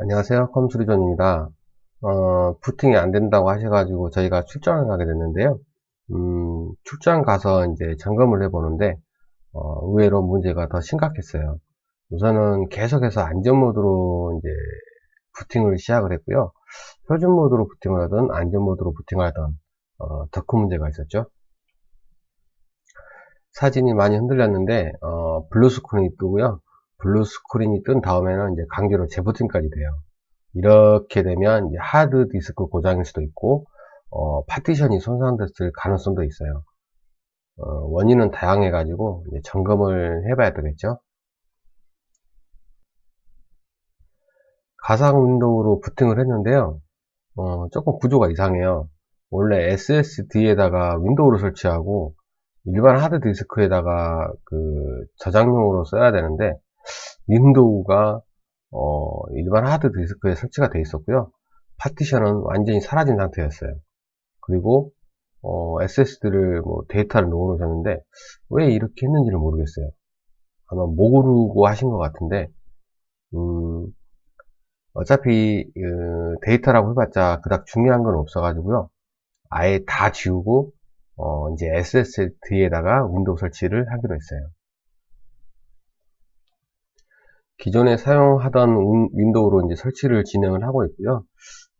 안녕하세요. 컴수리존입니다. 어, 부팅이 안 된다고 하셔가지고 저희가 출장을 가게 됐는데요. 음, 출장 가서 이제 점검을 해 보는데 어, 의외로 문제가 더 심각했어요. 우선은 계속해서 안전모드로 이제 부팅을 시작을 했고요. 표준 모드로 부팅을 하던 안전 모드로 부팅을 하던 어, 더 큰 문제가 있었죠. 사진이 많이 흔들렸는데 어, 블루 스크린이 뜨고요 블루 스크린이 뜬 다음에는 이제 강제로 재부팅까지 돼요. 이렇게 되면 이제 하드 디스크 고장일 수도 있고 어, 파티션이 손상됐을 가능성도 있어요. 어, 원인은 다양해 가지고 점검을 해봐야 되겠죠. 가상 윈도우로 부팅을 했는데요. 어, 조금 구조가 이상해요. 원래 SSD에다가 윈도우를 설치하고 일반 하드 디스크에다가 그 저장용으로 써야 되는데 윈도우가 어, 일반 하드 디스크에 설치가 되어 있었고요. 파티션은 완전히 사라진 상태였어요. 그리고 어, SSD를 뭐 데이터를 넣어놓으셨는데 왜 이렇게 했는지를 모르겠어요. 아마 모르고 하신 것 같은데 음, 어차피 그 데이터라고 해봤자 그닥 중요한 건 없어가지고요. 아예 다 지우고 어, 이제 SSD에다가 윈도우 설치를 하기로 했어요. 기존에 사용하던 윈도우로 이제 설치를 진행을 하고 있고요.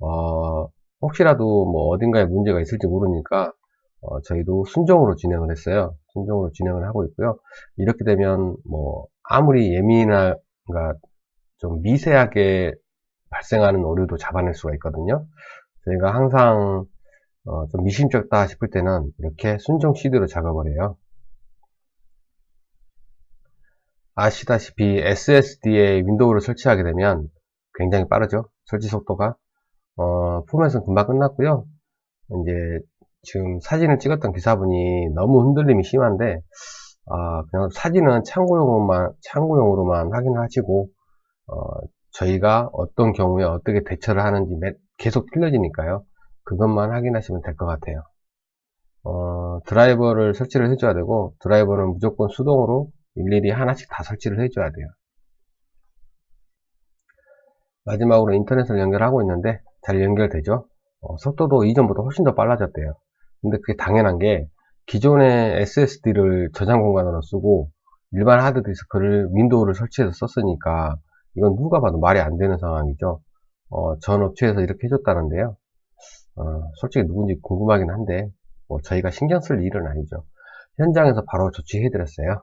어, 혹시라도 뭐 어딘가에 문제가 있을지 모르니까 어, 저희도 순정으로 진행을 했어요. 순정으로 진행을 하고 있고요. 이렇게 되면 뭐 아무리 예민한 그러니까 좀 미세하게 발생하는 오류도 잡아낼 수가 있거든요. 저희가 항상 어, 좀 미심쩍다 싶을 때는 이렇게 순정 CD로 작업을 해요. 아시다시피 SSD에 윈도우를 설치하게 되면 굉장히 빠르죠. 설치 속도가. 어, 포맷은 금방 끝났고요. 이제 지금 사진을 찍었던 기사분이 너무 흔들림이 심한데 어, 그냥 사진은 참고용으로만 참고용으로만 확인하시고 어, 저희가 어떤 경우에 어떻게 대처를 하는지 계속 틀려지니까요. 그것만 확인하시면 될 것 같아요. 어, 드라이버를 설치를 해줘야 되고 드라이버는 무조건 수동으로 일일이 하나씩 다 설치를 해줘야 돼요. 마지막으로 인터넷을 연결하고 있는데 잘 연결되죠? 어, 속도도 이전보다 훨씬 더 빨라졌대요. 근데 그게 당연한 게 기존의 SSD를 저장 공간으로 쓰고 일반 하드디스크를 윈도우를 설치해서 썼으니까 이건 누가 봐도 말이 안 되는 상황이죠. 어, 전 업체에서 이렇게 해줬다는데요. 어, 솔직히 누군지 궁금하긴 한데 뭐 저희가 신경 쓸 일은 아니죠. 현장에서 바로 조치해드렸어요.